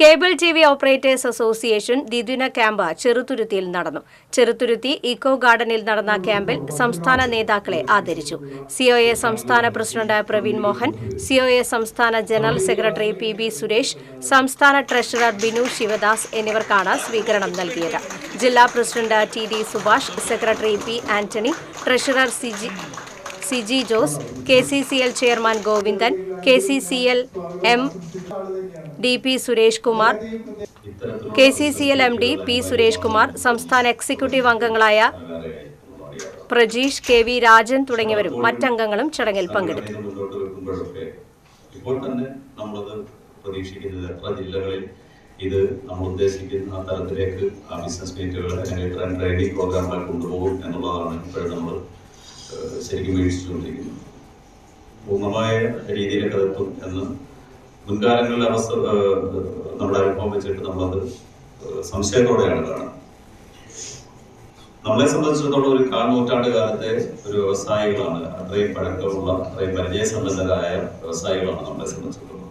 Cable T V operators association ദ്വിദിന camp ചെറുതുരുത്തിയിൽ നടന്നു. ചെറുതുരുത്തി ഇക്കോ ഗാർഡനിൽ നടന്ന ക്യാമ്പിൽ സംസ്ഥാന നേതാക്കളെ ആദരിച്ചു. സിഒഎ സംസ്ഥാന പ്രസിഡന്റ് പ്രവീൺ മോഹൻ സിഒഎ സംസ്ഥാന general secretary P B Suresh സംസ്ഥാന ട്രഷറർ ബിനു ശിവദാസ് എന്നിവർക്കാണ് സ്വീകരണം നൽകിയത്. ജില്ലാ president T D Subhash secretary P Antony treasurer Siji Siji Jose K C C L chairman Govindan K C C L M D P Suresh Kumar K C C L M D P Suresh Kumar സംസ്ഥാന executive അംഗങ്ങളായ Prajeesh K V Rajan തുടങ്ങിയവരും മറ്റംഗങ്ങളും ചടങ്ങിൽ പങ്കെടുത്തു. ഇത് നമ്മൾ ഉദ്ദേശിക്കുന്ന തരത്തിലേക്ക് business മീറ്റുകൾ അല്ലെങ്കിൽ ട്രെയിനിങ് പ്രോഗ്രാമുകൾ കൊണ്ടുപോകും ഏഹ്, ശരിക്കും വീഴ്ചിച്ചുകൊണ്ടിരിക്കുന്നു പൂർണമായ രീതിയിൽ അതെത്തും എന്ന് മുൻകാലങ്ങളിൽ അവസ്ഥ നമ്മുടെ അനുഭവം വെച്ചിട്ട് നമ്മളത് സംശയത്തോടെയാണ് കാണുന്നത്. നമ്മളെ സംബന്ധിച്ചിടത്തോളം ഒരു കാൽ നൂറ്റാണ്ട് കാലത്തെ ഒരു വ്യവസായികളാണ് അത്രയും പഴക്കമുള്ള അത്രയും പരിചയസമ്പന്നരായ വ്യവസായികളാണ് നമ്മളെ സംബന്ധിച്ചിടത്തോളം.